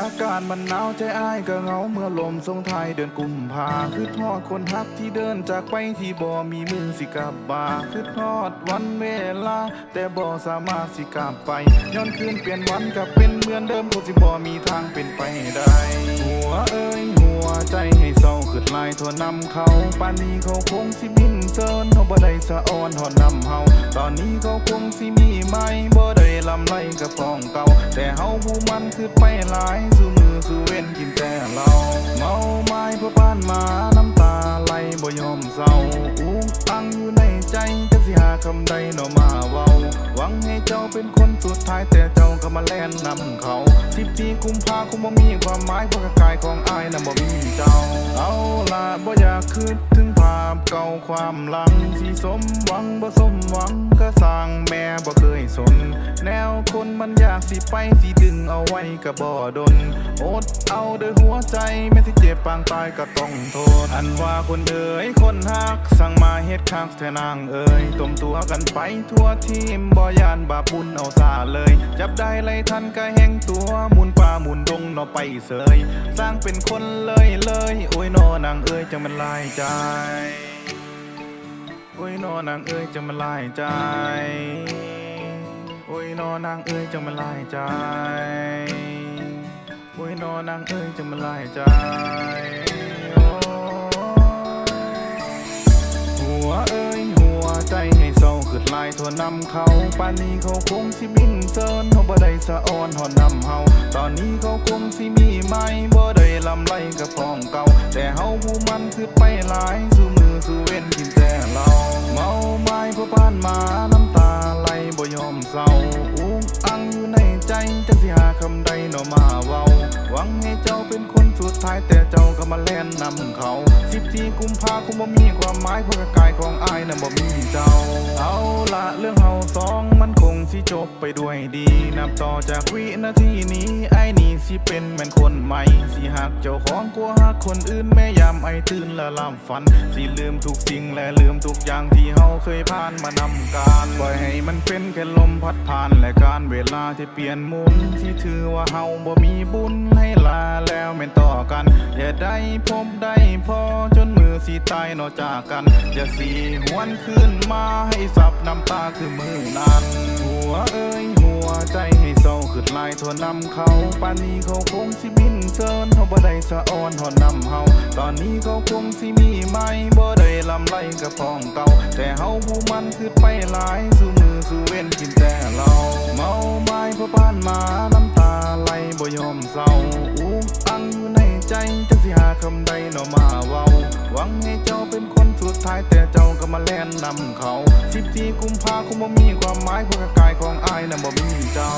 อากาศมันหนาวใจอ้ายก็เหงาเมื่อลมทรงไทยเดือนกุมภาคือทอดคนฮักที่เดินจากไปที่บ่มีมือสิกลับบาคือทอดวันเวลา แต่บ่สามารถสิกลับไป ย้อนคืนเปลี่ยนวันกลับเป็นเหมือนเดิมคงสิบ่มีทางเป็นไปได้หัวเอ้ ลายทัวนำเขาปานนี้เขาคงสิบินเซินเขาบ่ได้สะออนหอนนำเฮาตอนนี้เขาคงสิมีไหมบ่ได้ลำไรกับฟองเก่าแต่เฮาผู้มันคือไปหลายสู่มือสู่เว้นกินแต่เหล้าเมาไม้เพื่อบ้านมาน้ำตาไหลบ่ยอมเศร้าอุ้งอังอยู่ในใจจะสิหาคำใดเนาะมาเว้าหวังให้เจ้าเป็นคนสุดท้ายแต่เจ้าก็มาแล่นนำ คุ้มพาคงบ่มีความหมายเพราะกายของอายน่ะบ่มีเจ้า เอาล่ะบ่อยากคืน เก่าความหลังที่สมหวังบ่สมหวังก็สร้างแม่บ่เคยสน แนวคนมันอยากสิไปสิดึงเอาไว้ก็บ่ดนอดเอาด้วยหัวใจแม้ที่เจ็บปางตายก็ต้องทนอันว่าคนเอ๋ยคนฮักสั่งมาเฮ็ดคักแทนางเอ๋ยต้มตัวกันไปทั่วทีมบ่ยานบาปบุญเอาซาเลย จับได้ไล่ทันก็แห้งตัวหมุนป่าหมุนดงเนาะไปเสย สร้างเป็นคนเลยเลย โอ้ยนอนางเอ้ยจังมันลายใจ อุ้ยนอนางเอ้ยจังมันลายใจโอ้ยนอนางเอ้ยจังมันลายใจโอ้ยนอนางเอ้ยจังมันลายใจหัวเอ้ยหัวใจให้เศร้าขึ้นลายทวนนำเขาปานนี้เขาคงสิบินเซินเขาบ่ได้สะออนหอนนำเฮาตอนนี้เขาคงสิมีไหม จจักสิหาคำใดหนาะมาเว้าหวังให้เจ้าเป็นคนสุดท้ายแต่เจ้าก็มาแล่นนำเขาสิบที่กุมภาคงบ่มีความหมายเพราะกายของอายน่ะบ่มีเจ้า เอาละเรื่องเฮาสองมันคง จบไปด้วยดีนับต่อจากวินาทีนี้ ไอ้นี่สิเป็นแม่นคนใหม่ สิหักเจ้าของกลัวหักคนอื่นแม่ยามไอตื่นและลำฝัน สิลืมทุกสิ่งและลืมทุกอย่างที่เฮาเคยผ่านมานำการปล่อยให้มันเป็นแค่ลมพัดผ่านและการเวลาที่เปลี่ยนมุนที่ถือว่าเฮาบ่มีบุญให้ลาแล้วแม่นต่อกัน อย่าได้พบได้พอจนมือสิตายเนอกจากกัน อย่าสีหวนขึ้นมาให้สับน้ำตาคือมือนั้น วเอ้ยหัวใจให้เศร้าขึ้นลายทวนำเขาปานนี้เขาคงสิบินเซินเขาบ่ได้สะออนหอนนำเฮาตอนนี้เขาคงสิมีไม่บ่ได้ลำไรกับฟองเก่าแต่เฮาผู้มันคือไปหลายสู่มือสู่เว้นกินแต่เราเมาไม้เพราะบ้านมา มาแล่นนำเขาสิบที่กุมภาคงบ่มีความหมายเพราะกายของอายน่นบ่มีเจ้า